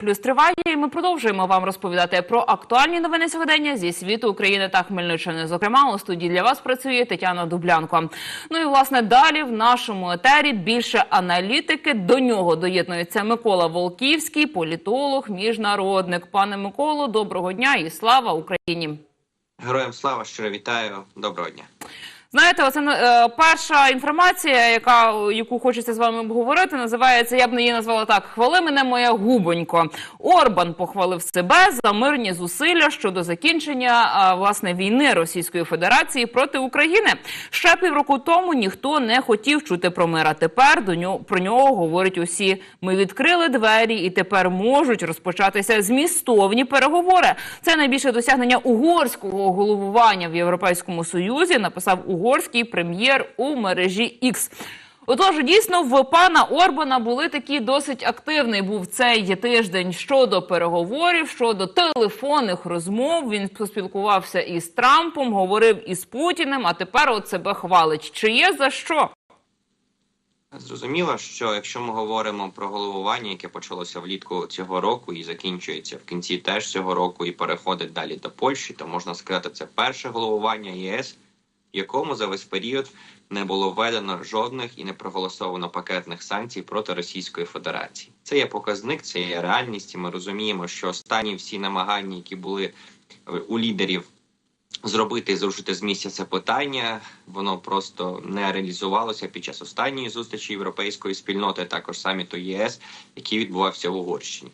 Плюс триває, і ми продовжуємо вам розповідати про актуальні новини сьогодення зі світу України та Хмельниччини. Зокрема, у студії для вас працює Тетяна Дублянко. Ну і власне далі в нашому етері більше аналітики. До нього доєднується Микола Волківський, політолог, міжнародник. Пане Миколо, доброго дня і слава Україні. Героям слава, щиро вітаю. Доброго дня. Знаєте, оце е, перша інформація, яка яку хочеться з вами обговорити, називається. Я б не її назвала так: Хвали мене моя губонько. Орбан похвалив себе за мирні зусилля щодо закінчення а, власне війни Російської Федерації проти України. Ще півроку тому ніхто не хотів чути про мир. А тепер до нього про нього говорять усі. Ми відкрили двері і тепер можуть розпочатися змістовні переговори. Це найбільше досягнення угорського головування в Європейському Союзі. Написав угорський прем'єр у мережі X. Отож, дійсно, в пана Орбана були такі досить активний був цей тиждень щодо переговорів, щодо телефонних розмов. Він поспілкувався із Трампом, говорив із Путіним, а тепер от себе хвалить. Чи є за що? Зрозуміло, що якщо ми говоримо про головування, яке почалося влітку цього року і закінчується в кінці теж цього року, і переходить далі до Польщі, то можна сказати, це перше головування ЄС, якому за весь період не було введено жодних і не проголосовано пакетних санкцій проти Російської Федерації. Це є показник, це є реальність. і Ми розуміємо, що останні всі намагання, які були е, у лідерів зробити і зрушити з місця це питання. Воно просто не реалізувалося під час останньої зустрічі європейської спільноти, також саміту ЄС, який відбувався в Угорщині.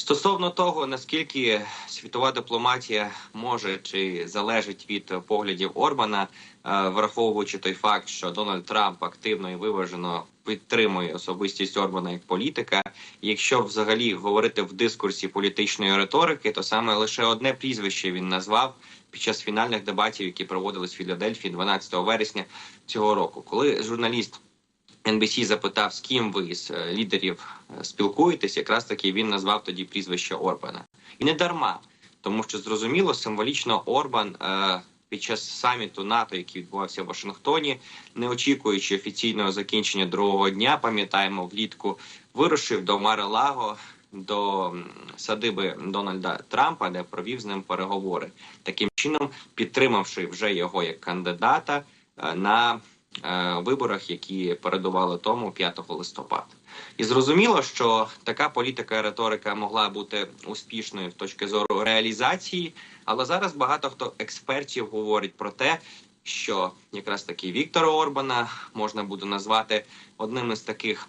Стосовно того, наскільки світова дипломатія може чи залежить від поглядів Орбана, е, враховуючи той факт, що Дональд Трамп активно і виважено підтримує особистість Орбана як політика. Якщо взагалі говорити в дискурсі політичної риторики, то саме лише одне прізвище він назвав під час фінальних дебатів, які проводились в Філадельфії 12 вересня цього року, коли журналіст. NBC запитав, з ким ви з е, лідерів е, спілкуєтесь, якраз таки він назвав тоді прізвище Орбана. І не дарма, тому що зрозуміло, символічно Орбан е, під час саміту НАТО, який відбувався в Вашингтоні, не очікуючи офіційного закінчення другого дня, пам'ятаємо, влітку вирушив до Мари-Лаго, до садиби Дональда Трампа, де провів з ним переговори, таким чином підтримавши вже його як кандидата на виборах, які передували тому 5 листопада. І зрозуміло, що така політика риторика могла бути успішною з точки зору реалізації, але зараз багато хто експертів говорить про те, що якраз таки Віктора Орбана можна буде назвати одним із таких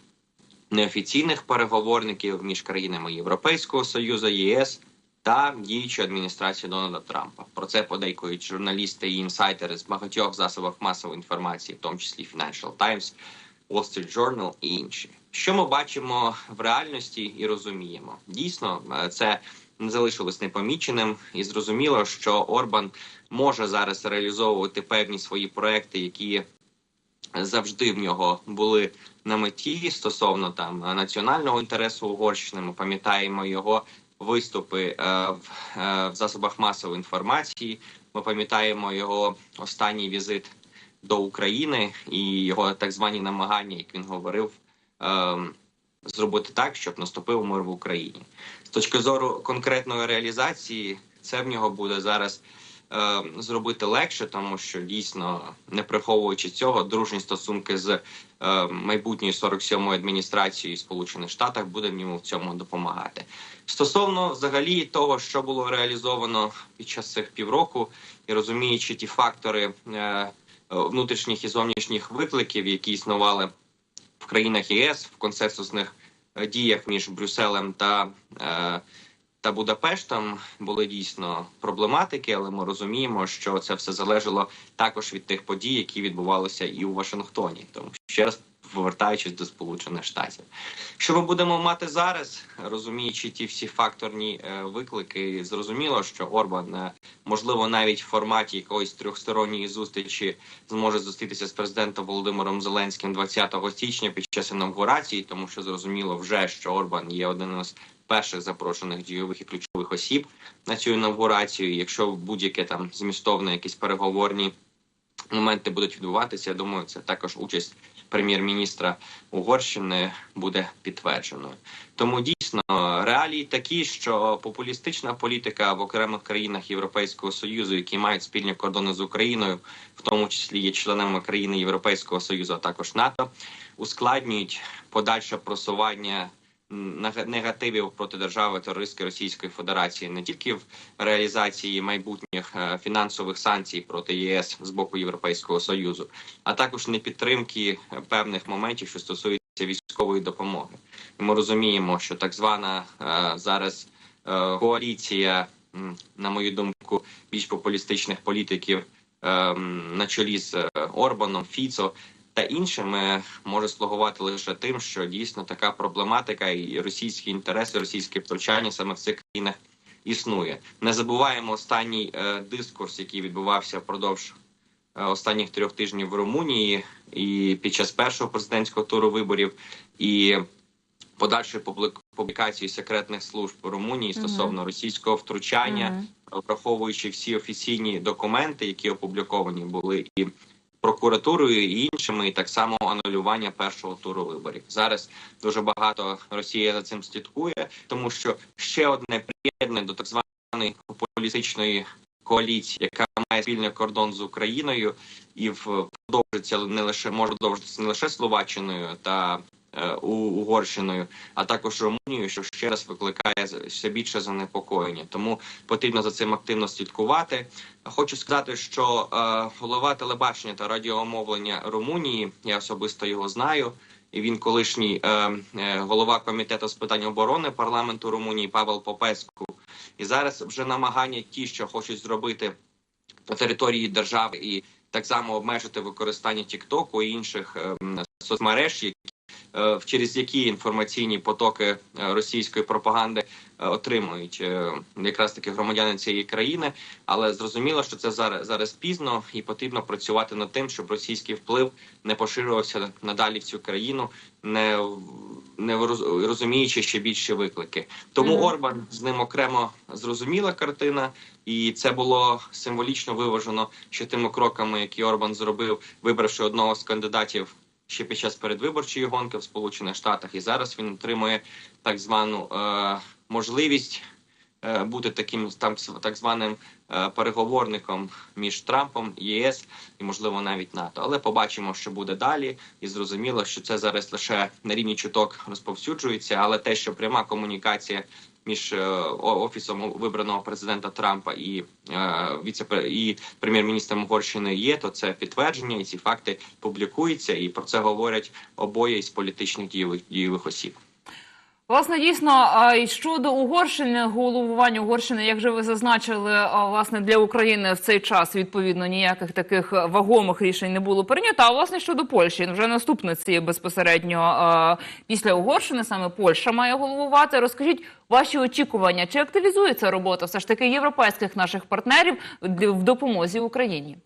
неофіційних переговорників між країнами Європейського союзу, ЄС та діючої адміністрації Дональда Трампа. Про це подейкують журналісти і інсайдери з багатьох засобах масової інформації, в тому числі Financial Times, Wall Street Journal і інші. Що ми бачимо в реальності і розуміємо? Дійсно, е, це не залишилось непоміченим, і зрозуміло, що Орбан може зараз реалізовувати певні свої проекти, які завжди в нього були на меті стосовно там національного інтересу Угорщини. Ми пам'ятаємо його виступи е, в, е, в засобах масової інформації. Ми пам'ятаємо його останній візит до України і його так звані намагання, як він говорив, е, зробити так, щоб наступив мир в Україні. З точки зору конкретної реалізації, це в нього буде зараз зробити легше, тому що дійсно, не приховуючи цього, дружні стосунки з е, майбутньою 47-ю адміністрацією Сполучених Штатів буде йому в цьому допомагати. Стосовно взагалі того, що було реалізовано під час цих півроку, і розуміючи ті фактори е, внутрішніх і зовнішніх викликів, які існували в країнах ЄС в консенсусних е, діях між Брюсселем та е, та Будапештом були дійсно проблематики, але ми розуміємо, що це все залежало також від тих подій, які відбувалися і у Вашингтоні. Тому ще раз повертаючись до Сполучених Штатів, що ми будемо мати зараз, розуміючи ті всі факторні е, виклики, зрозуміло, що Орбан е, можливо навіть в форматі якоїсь трьохсторонньої зустрічі зможе зустрітися з президентом Володимиром Зеленським 20 січня під час інаугурації, тому що зрозуміло вже, що Орбан є один із перших запрошених дійових і ключових осіб на цю інаугурацію. Якщо будь-яке там змістовне, якісь переговорні моменти будуть відбуватися, я думаю, це також участь прем'єр-міністра Угорщини буде підтвердженою. Тому дійсно реалії такі, що популістична політика в окремих країнах Європейського союзу, які мають спільні кордони з Україною, в тому числі є членами країни Європейського союзу, а також НАТО, ускладнюють подальше просування негативів проти держави терористської Російської Федерації не тільки в реалізації майбутніх е, фінансових санкцій проти ЄС з боку Європейського союзу, а також непідтримки е, певних моментів, що стосуються військової допомоги. Ми розуміємо, що так звана е, зараз е, коаліція, на мою думку, більш популістичних політиків е, на чолі з Орбаном, Фіцо та іншими може слугувати лише тим, що дійсно така проблематика і російські інтереси, російське втручання саме в цих країнах існує. Не забуваємо останній е, дискурс, який відбувався впродовж е, останніх трьох тижнів в Румунії і під час першого президентського туру виборів, і подальшої публікації секретних служб Румунії стосовно російського втручання, враховуючи всі офіційні документи, які опубліковані були і прокуратурою і іншими, і так само анулювання першого туру виборів. Зараз дуже багато Росія за цим слідкує, тому що ще одне приєднання до так званої політичної коаліції, яка має спільний кордон з Україною, і продовжиться не лише може продовжитися не лише Словаччиною та Угорщиною, а також Румунією, що ще раз викликає ще більше занепокоєння. Тому потрібно за цим активно слідкувати. Хочу сказати, що е, голова телебачення та радіомовлення Румунії, я особисто його знаю. І він колишній е, е, голова комітету з питань оборони парламенту Румунії Павел Попеску. І зараз вже намагання ті, що хочуть зробити по території держави, і так само обмежити використання Тіктоку і інших е, соцмереж, які е, через які інформаційні потоки е, російської пропаганди е, отримують е, якраз таки громадяни цієї країни. Але зрозуміло, що це зараз зараз пізно, і потрібно працювати над тим, щоб російський вплив не поширювався надалі в цю країну, не не розуміючи ще більші виклики. Тому Мгм. Орбан з ним окремо зрозуміла картина, і це було символічно виважено ще тими кроками, які Орбан зробив, вибравши одного з кандидатів ще під час передвиборчої гонки в Сполучених Штатах. І зараз він отримує так звану е, можливість е, бути таким там так званим е, переговорником між Трампом, ЄС і можливо навіть НАТО. Але побачимо, що буде далі, і зрозуміло, що це зараз лише на рівні чуток розповсюджується, але те, що пряма комунікація. Між е, офісом вибраного президента Трампа і е, віце і прем'єр-міністром Угорщини є, то це підтвердження, і ці факти публікуються, і про це говорять обоє із політичних дієвих дієвих осіб. Власне, дійсно, і щодо Угорщини, головування Угорщини, як же ви зазначили, власне для України в цей час відповідно ніяких таких вагомих рішень не було прийнято. А власне щодо Польщі, вже наступниці безпосередньо після Угорщини саме Польща має головувати. Розкажіть ваші очікування, чи активізується робота все ж таки європейських наших партнерів в допомозі Україні?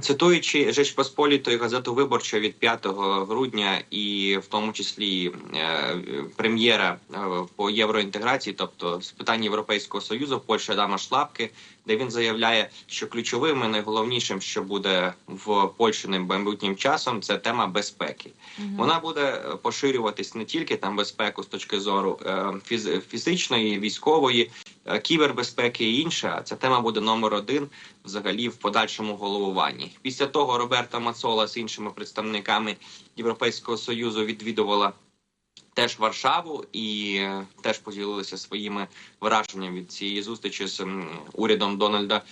Цитуючи Жеч Посполітої газету Виборча від 5 грудня, і в тому числі е, прем'єра е, по євроінтеграції, тобто з питань Європейського союзу, Польща Дама Шлапки, де він заявляє, що ключовим і найголовнішим, що буде в Польщі майбутнім часом, це тема безпеки. Вона буде поширюватись не тільки там безпеку з точки зору е, фіз- фізичної, військової, кібербезпеки і інше. Ця тема буде номер один взагалі в подальшому головуванні. Після того Роберта Мацола з іншими представниками Європейського союзу відвідувала. Теж Варшаву і е, теж поділилися своїми враженнями від цієї зустрічі з урядом Дональда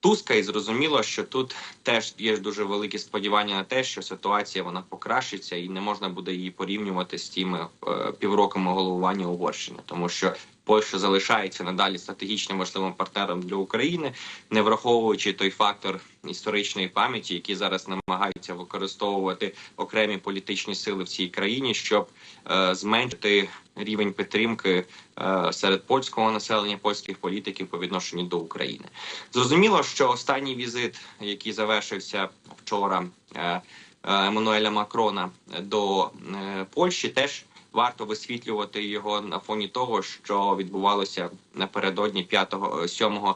Туска. І зрозуміло, що тут теж є дуже великі сподівання на те, що ситуація вона покращиться, і не можна буде її порівнювати з тими е, півроками головування Угорщини, тому що Польща залишається надалі стратегічним важливим партнером для України, не враховуючи той фактор історичної пам'яті, який зараз намагаються використовувати окремі політичні сили в цій країні, щоб е, зменшити рівень підтримки е, серед польського населення, польських політиків по відношенню до України. Зрозуміло, що останній візит, який завершився вчора. Е, е, Еммануеля Макрона до е, Польщі теж варто висвітлювати його на фоні того, що відбувалося напередодні 5-7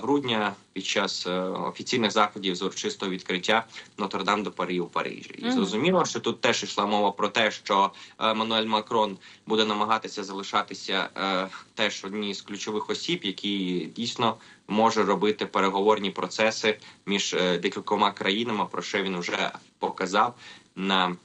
грудня під час е, офіційних заходів з урочистого відкриття Нотр-Дам до Парі у Парижі. І зрозуміло, що тут теж йшла мова про те, що е, Мануель Макрон буде намагатися залишатися е, теж однією з ключових осіб, які дійсно може робити переговорні процеси між е, декількома країнами, про що він вже показав на,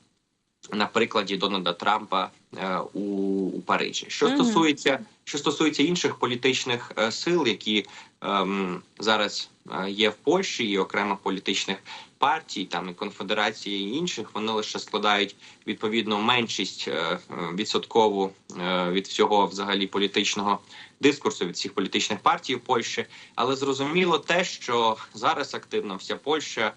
на прикладі Дональда Трампа е, у, у Парижі. Що Мгм. стосується що стосується інших політичних е, сил, які ем, зараз е, є в Польщі, і окремо політичних партій, там і конфедерації і інших, вони лише складають відповідно меншість е, відсоткову е, від всього взагалі політичного дискурсу від всіх політичних партій в Польщі. Але зрозуміло те, що зараз активно вся Польща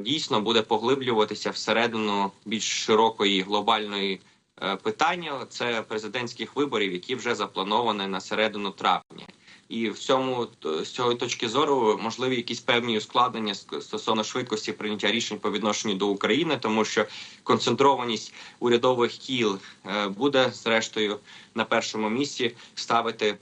дійсно буде поглиблюватися всередину більш широкої глобальної е, питання. Це президентських виборів, які вже заплановані на середину травня. І в цьому з цієї точки зору можливі якісь певні ускладнення стосовно швидкості прийняття рішень по відношенню до України, тому що концентрованість урядових кіл е, буде зрештою на першому місці ставити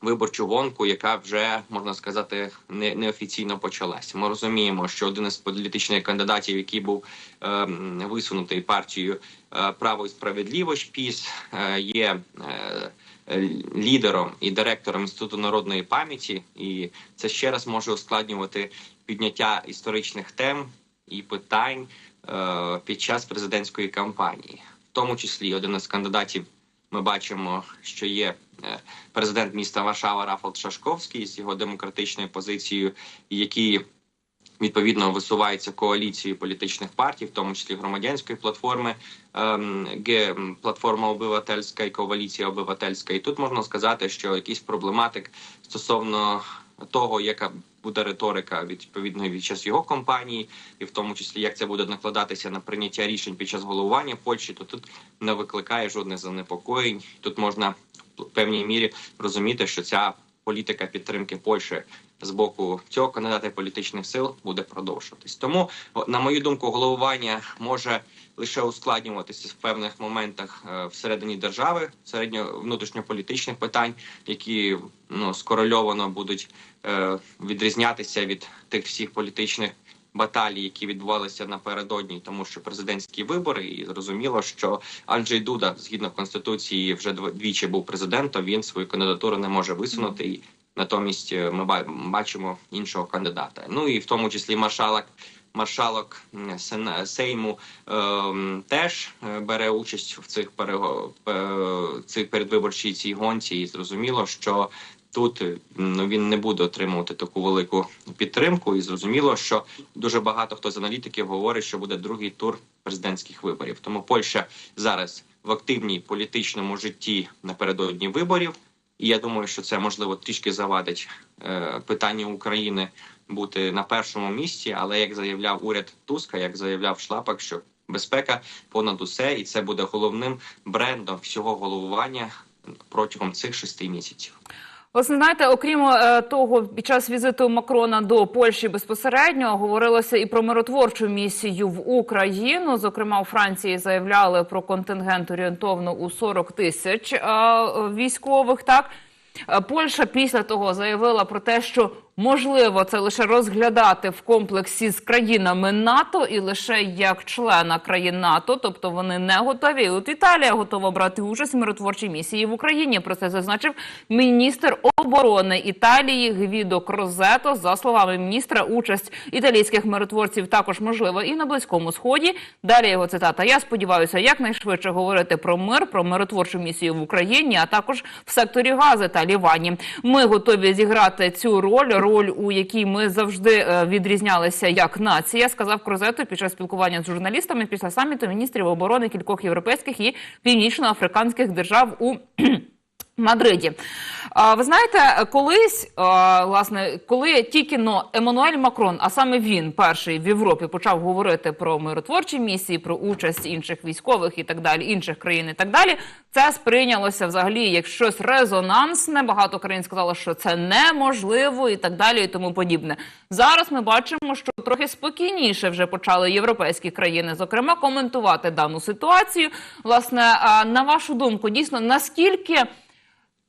виборчу гонку, яка вже можна сказати не неофіційно почалася. Ми розуміємо, що один із політичних кандидатів, який був ем, висунутий партією е, право і справедливість, ПІС, е, є е, е, лідером і директором інституту народної пам'яті, і це ще раз може ускладнювати підняття історичних тем і питань е, під час президентської кампанії, в тому числі один із кандидатів. Ми бачимо, що є е, президент міста Варшава Рафал Шашковський з його демократичною позицією, які відповідно висуваються коаліцією політичних партій, в тому числі громадянської платформи, Г платформа обивательська і коаліція обивательська. І тут можна сказати, що якийсь проблематик стосовно того, яка буде риторика відповідно від час його компанії, і в тому числі як це буде накладатися на прийняття рішень під час головування Польщі, то тут не викликає жодних занепокоєнь. Тут можна в певній мірі розуміти, що ця політика підтримки Польщі з боку цього кандидата політичних сил буде продовжуватись. Тому, на мою думку, головування може лише ускладнюватися в певних моментах е, всередині держави, середньо внутрішньополітичних питань, які ну скорольовано будуть е, відрізнятися від тих всіх політичних баталій, які відбувалися напередодні, тому що президентські вибори, і зрозуміло, що Анджей Дуда, згідно конституції, вже дв- двічі був президентом. Він свою кандидатуру не може висунути. І натомість е, ми ба- бачимо іншого кандидата. Ну і в тому числі маршалок. Маршалок Сейму ем, теж е, бере участь в цих перего цих передвиборчій цій гонці, і зрозуміло, що тут е, ну він не буде отримувати таку велику підтримку, і зрозуміло, що дуже багато хто з аналітиків говорить, що буде другий тур президентських виборів. Тому Польща зараз в активній політичному житті напередодні виборів. І я думаю, що це можливо трішки завадить е, питанню України бути на першому місці. Але як заявляв уряд Туска, як заявляв Шлапак, що безпека понад усе, і це буде головним брендом всього головування протягом цих шести місяців. Власне, знаєте, окрім е, того, під час візиту Макрона до Польщі безпосередньо говорилося і про миротворчу місію в Україну. Зокрема, у Франції заявляли про контингент орієнтовно у 40 тисяч е, військових. Так Е, Польща після того заявила про те, що можливо це лише розглядати в комплексі з країнами НАТО і лише як члена країн НАТО, тобто вони не готові. От Італія готова брати участь в миротворчій місії в Україні. Про це зазначив міністр оборони Італії Гвідо Крозето. За словами міністра, участь італійських миротворців також можлива і на близькому сході. Далі його цитата. Я сподіваюся, якнайшвидше говорити про мир, про миротворчу місію в Україні, а також в секторі Гази та Лівані. Ми готові зіграти цю роль, роль у якій ми завжди е, відрізнялися як нація, сказав Крозето під час спілкування з журналістами після саміту міністрів оборони кількох європейських і північноафриканських держав у Мадриді. Ви знаєте, колись, власне, коли тільки но Еммануель Макрон, а саме він перший в Європі почав говорити про миротворчі місії, про участь інших військових і так далі, інших країн і так далі, це сприйнялося взагалі як щось резонансне. Багато країн сказали, що це неможливо і так далі, і тому подібне. Зараз ми бачимо, що трохи спокійніше вже почали європейські країни, зокрема, коментувати дану ситуацію. Власне, на вашу думку, дійсно наскільки.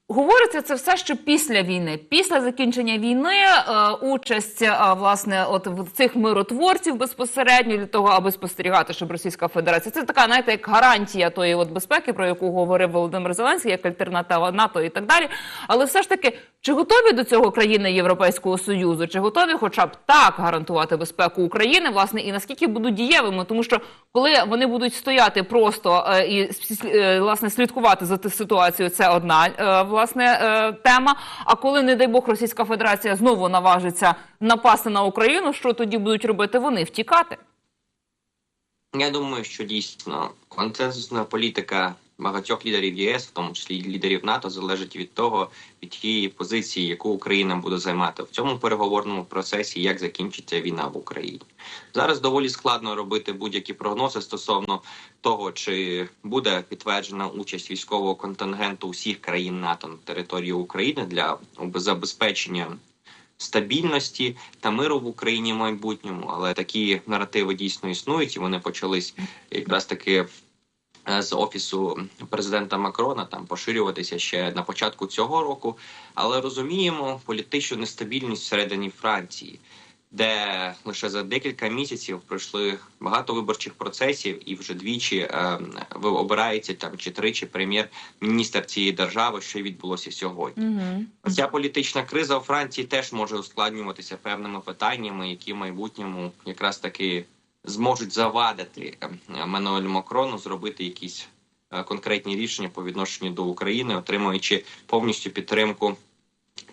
Говориться це все що після війни. Після закінчення війни е, участь е, власне от в цих миротворців безпосередньо для того, аби спостерігати, щоб Російська Федерація це така, знаєте, як гарантія тої от безпеки, про яку говорив Володимир Зеленський, як альтернатива НАТО і так далі. Але все ж таки, чи готові до цього країни Європейського союзу? Чи готові, хоча б так гарантувати безпеку України, власне, і наскільки будуть дієвими? Тому що коли вони будуть стояти просто е, і е, власне слідкувати за ту ситуацією, це одна е, власне тема. А коли, не дай Бог, Російська Федерація знову наважиться напасти на Україну, що тоді будуть робити вони? Втікати? Я думаю, що дійсно консенсусна політика багатьох лідерів ЄС, в тому числі лідерів НАТО, залежить від того, від тієї позиції, яку Україна буде займати в цьому переговорному процесі, як закінчиться війна в Україні. Зараз доволі складно робити будь-які прогнози стосовно того, чи буде підтверджена участь військового контингенту усіх країн НАТО на території України для забезпечення стабільності та миру в Україні в майбутньому. Але такі наративи дійсно існують, і вони почались якраз таки з офісу президента Макрона там поширюватися ще на початку цього року. Але розуміємо політичну нестабільність всередині Франції. Де лише за декілька місяців пройшли багато виборчих процесів, і вже двічі е, обирається там чи тричі прем'єр-міністр цієї держави, що відбулося сьогодні. Угу. Ця політична криза у Франції теж може ускладнюватися певними питаннями, які в майбутньому якраз таки зможуть завадити е, Еммануелю Макрону зробити якісь е, конкретні рішення по відношенню до України, отримуючи повністю підтримку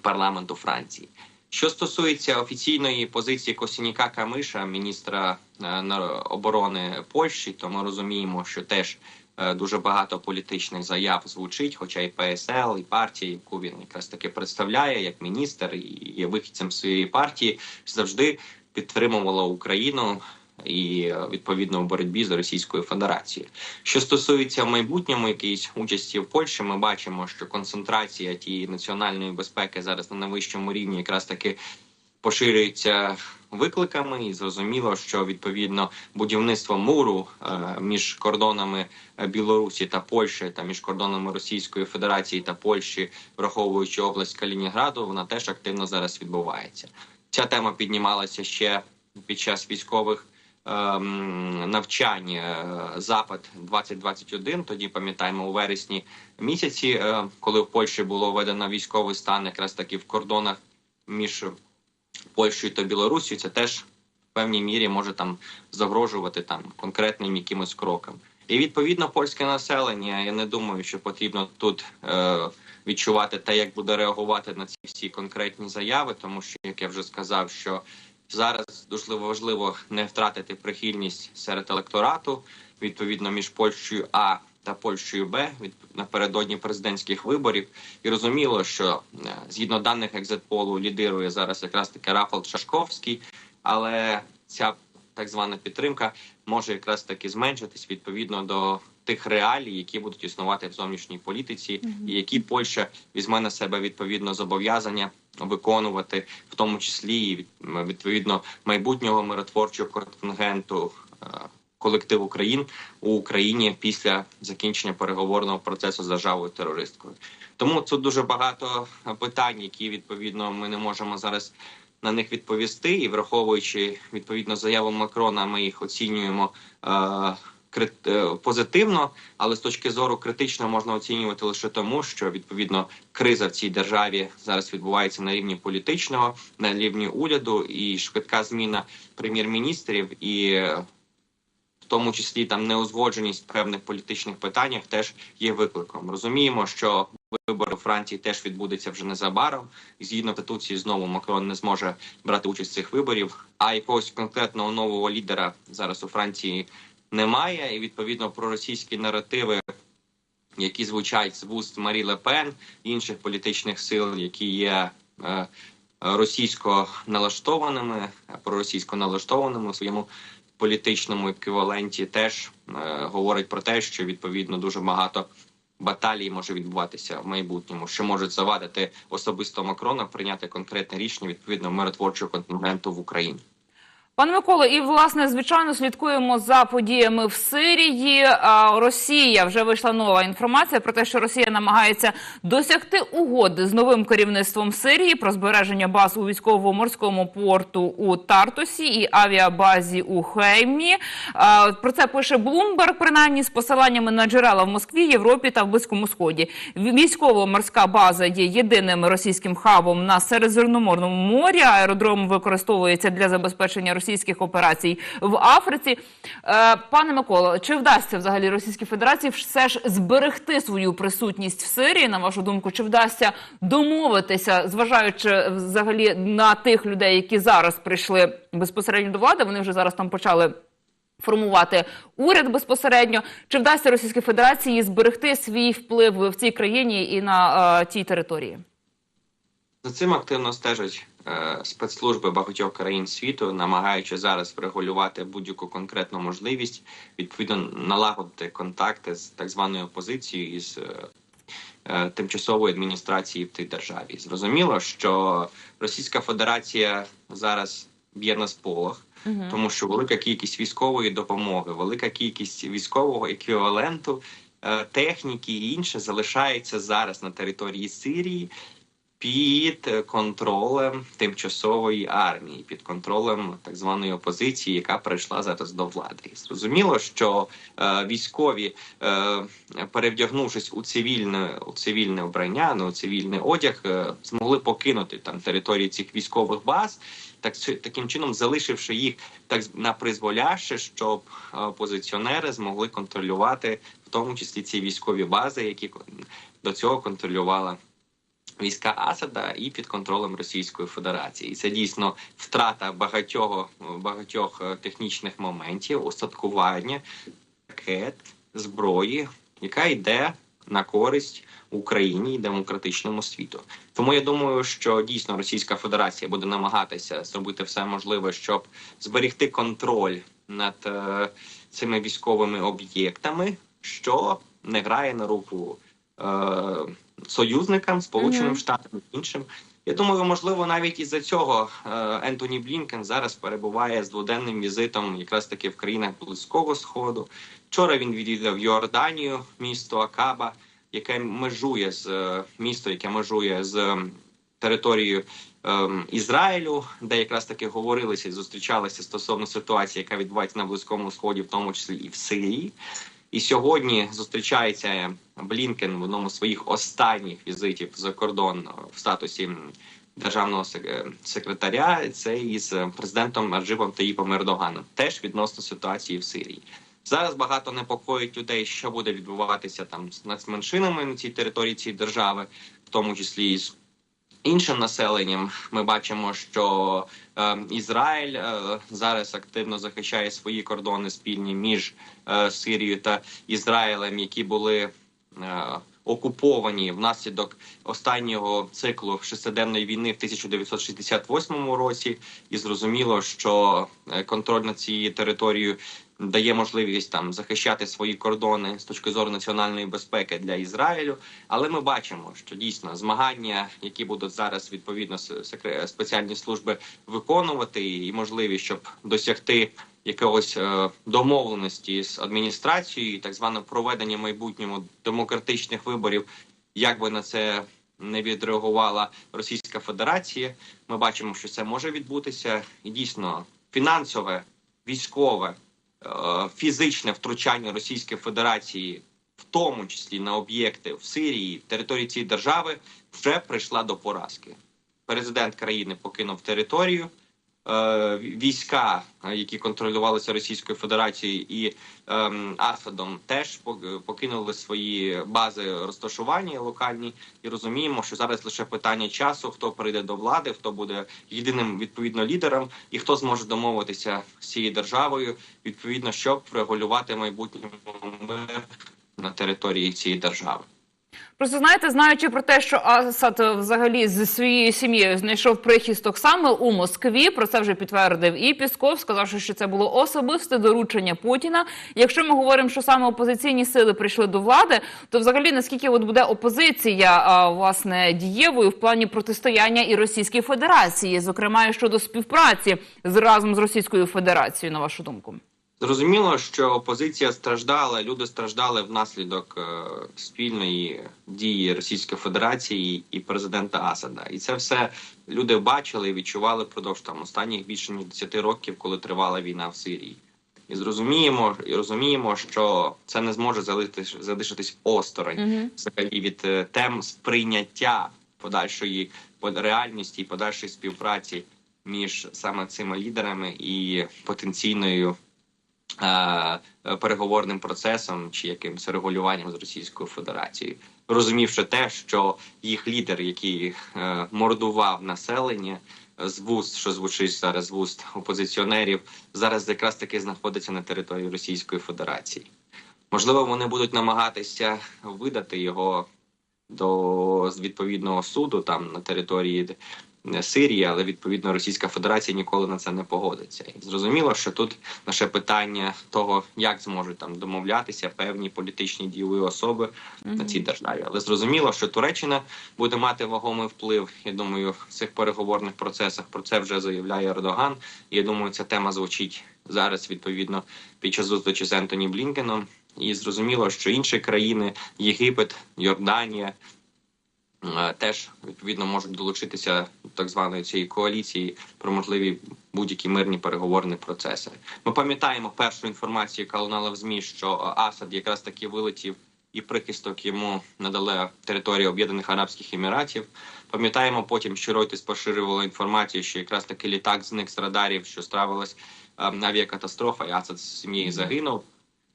парламенту Франції. Що стосується офіційної позиції Косініка Камиша, міністра е, оборони Польщі, то ми розуміємо, що теж е, дуже багато політичних заяв звучить, хоча і ПСЛ, і партія, яку він якраз таки представляє як міністр і є вихідцем своєї партії, завжди підтримувала Україну. І відповідно у боротьбі з Російською Федерацією. Що стосується в майбутньому якоїсь участі в Польщі, ми бачимо, що концентрація тієї національної безпеки зараз на найвищому рівні якраз таки поширюється викликами, і зрозуміло, що відповідно будівництво муру е, між кордонами е, Білорусі та Польщі та між кордонами Російської Федерації та Польщі, враховуючи область Калінінграду, вона теж активно зараз відбувається. Ця тема піднімалася ще під час військових. Навчань запад 2021 Тоді пам'ятаємо у вересні місяці, е, коли в Польщі було введено військовий стан, якраз таки в кордонах між Польщею та Білорусією, це теж в певній мірі може там загрожувати там конкретним якимось крокам. І відповідно польське населення. Я не думаю, що потрібно тут е, відчувати те, як буде реагувати на ці всі конкретні заяви, тому що як я вже сказав, що зараз дуже важливо не втратити прихильність серед електорату відповідно між Польщею А та Польщею Б від напередодні президентських виборів. І розуміло, що е, згідно даних екзитполу лідирує зараз якраз таки Рафал Чашковський, але ця так звана підтримка може якраз таки зменшитись відповідно до тих реалій, які будуть існувати в зовнішній політиці, і які Польща візьме на себе відповідно зобов'язання виконувати, в тому числі і від- відповідно майбутнього миротворчого контингенту. е, Колективу країн у Україні після закінчення переговорного процесу з державою терористкою. Тому тут дуже багато питань, які відповідно ми не можемо зараз на них відповісти, і враховуючи відповідно заяву Макрона, ми їх оцінюємо е, позитивно, але з точки зору критично можна оцінювати лише тому, що відповідно криза в цій державі зараз відбувається на рівні політичного, на рівні уряду, і швидка зміна прем'єр-міністрів і. е, В тому числі там неузгодженість в певних політичних питаннях теж є викликом. Розуміємо, що вибори у Франції теж відбудеться вже незабаром. Згідно конституції, знову Макрон не зможе брати участь в цих виборів. А якогось конкретного нового лідера зараз у Франції немає. І відповідно проросійські наративи які звучать з вуст Марі Лепен, інших політичних сил, які є е, російсько налаштованими, проросійсько налаштованими у своєму політичному еквіваленті, теж е, говорить про те, що відповідно дуже багато баталій може відбуватися в майбутньому, що можуть завадити особисто Макрона прийняти конкретне рішення відповідно миротворчого контингенту в Україні. Пане Миколо, і власне звичайно слідкуємо за подіями в Сирії. Росія вже вийшла нова інформація про те, що Росія намагається досягти угоди з новим керівництвом Сирії про збереження баз у військово-морському порту у Тартусі і авіабазі у Хеймі. Про це пише Блумберг, принаймні з посиланнями на джерела в Москві, Європі та в Близькому Сході. Військово-морська база є єдиним російським хабом на Середземноморному морі. Аеродром використовується для забезпечення російських операцій в Африці. Е, Пане Миколо, чи вдасться взагалі Російській Федерації все ж зберегти свою присутність в Сирії? На вашу думку, чи вдасться домовитися, зважаючи взагалі на тих людей, які зараз прийшли безпосередньо до влади? Вони вже зараз там почали. Формувати уряд безпосередньо чи вдасться Російській Федерації зберегти свій вплив в цій країні і на е, тій території? За цим активно стежать спецслужби багатьох країн світу, намагаючи зараз врегулювати будь-яку конкретну можливість, відповідно налагодити контакти з так званою опозицією із е, е, тимчасової адміністрації в тій державі. Зрозуміло, що Російська Федерація зараз б'є на сполох. Угу. тому що велика кількість військової допомоги, велика кількість військового еквіваленту, е, техніки і інше залишається зараз на території Сирії під контролем тимчасової армії, під контролем так званої опозиції, яка прийшла зараз до влади. І зрозуміло, що е, військові, е, перевдягнувшись у цивільне у цивільне вбрання, ну цивільний одяг, е, змогли покинути там території цих військових баз так таким чином залишивши їх так на призволяще, щоб е, опозиціонери змогли контролювати в тому числі ці військові бази, які до цього контролювала війська Асада і під контролем Російської Федерації. І це дійсно втрата багатьох багатьох е, технічних моментів, устаткування ракет, зброї, яка йде на користь Україні і демократичному світу. Тому я думаю, що дійсно Російська Федерація буде намагатися зробити все можливе, щоб зберегти контроль над е, цими військовими об'єктами, що не грає на руку союзникам, Сполученим. Штатам іншим. Я думаю, можливо, навіть із-за цього е, Ентоні Блінкен зараз перебуває з дводенним візитом, якраз таки в країнах Близького Сходу. Вчора він відвідав Йорданію, місто Акаба, яке межує з е, місто, яке межує з територією ем, Ізраїлю, де якраз таки говорилися і зустрічалися стосовно ситуації, яка відбувається на Близькому Сході, в тому числі і в Сирії. І сьогодні зустрічається Блінкен в одному з своїх останніх візитів за кордон в статусі державного сек- секретаря. Це із президентом Раджипом Таїпом Ердоганом, теж відносно ситуації в Сирії. Зараз багато непокоїть людей, що буде відбуватися там з нацменшинами на цій території цієї держави, в тому числі і з іншим населенням. Ми бачимо, що е, Ізраїль е, зараз активно захищає свої кордони спільні між е, Сирією та Ізраїлем, які були е, окуповані внаслідок останнього циклу шестиденної війни в 1968 році, і зрозуміло, що е, контроль над цією територією дає можливість там захищати свої кордони з точки зору національної безпеки для Ізраїлю. Але ми бачимо, що дійсно змагання, які будуть зараз відповідно спеціальні служби виконувати, і можливість, щоб досягти якогось е, домовленості з адміністрацією, так зване проведення майбутньому демократичних виборів, як би на це не відреагувала Російська Федерація. Ми бачимо, що це може відбутися, і дійсно фінансове, військове, фізичне втручання Російської Федерації, в тому числі на об'єкти в Сирії, в території цієї держави, вже прийшла до поразки. Президент країни покинув територію. Е, Війська, е, які контролювалися Російською Федерацією і ем, Асадом, теж пок- покинули свої бази розташування локальні, і розуміємо, що зараз лише питання часу, хто прийде до влади, хто буде єдиним відповідно лідером, і хто зможе домовитися з цією державою, відповідно, щоб врегулювати майбутній мир на території цієї держави. Просто знаєте, знаючи про те, що Асад взагалі зі своєю сім'єю знайшов прихисток саме у Москві. Про це вже підтвердив і Пісков, сказавши, що це було особисте доручення Путіна. Якщо ми говоримо, що саме опозиційні сили прийшли до влади, то взагалі наскільки от буде опозиція а, власне дієвою в плані протистояння і Російській Федерації, зокрема і щодо співпраці з разом з Російською Федерацією, на вашу думку? Зрозуміло, що опозиція страждала, люди страждали внаслідок е, спільної дії Російської Федерації і президента Асада. І це все люди бачили і відчували впродовж там останніх більше ніж 10 років, коли тривала війна в Сирії. І зрозуміємо, і розуміємо, що це не зможе залишитись, залишитись осторонь Угу. взагалі від е, тем сприйняття подальшої под- реальності і подальшої співпраці між саме цими лідерами і потенційною переговорним процесом чи якимось регулюванням з Російською Федерацією, розумівши те, що їх лідер, який е, мордував населення. З вуст, що звучить зараз з вуст опозиціонерів, зараз якраз таки знаходиться на території Російської Федерації. Можливо, вони будуть намагатися видати його до відповідного суду там на території Сирії, але відповідно Російська Федерація ніколи на це не погодиться. І зрозуміло, що тут наше питання того, як зможуть там домовлятися певні політичні дієві особи на цій державі. Але зрозуміло, що Туреччина буде мати вагомий вплив. Я думаю, в цих переговорних процесах про це вже заявляє Ердоган. І я думаю, ця тема звучить зараз відповідно під час зустрічі з Ентоні Блінкеном. І зрозуміло, що інші країни Єгипет, Йорданія е, теж відповідно можуть долучитися до так званої цієї коаліції про можливі будь-які мирні переговорні процеси. Ми пам'ятаємо першу інформацію, яка лунала в змі, що Асад якраз таки вилетів і прихисток йому надали території Об'єднаних Арабських Еміратів. Пам'ятаємо потім, що Reuters поширювала інформацію, що якраз таки літак зник з радарів, що стравилась ем, авіакатастрофа, і Асад з сім'єю загинув.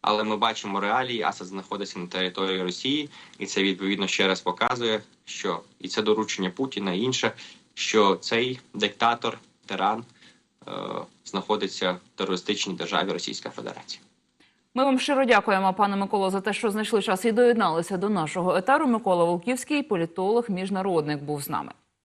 Але ми бачимо реалії, Асад знаходиться на території Росії, і це відповідно ще раз показує, що і це доручення Путіна, і інше, що цей диктатор, тиран, е, знаходиться в терористичній державі Російська Федерація. Ми вам щиро дякуємо, пане Миколо, за те, що знайшли час і доєдналися до нашого етеру. Микола Волківський, політолог, міжнародник, був з нами.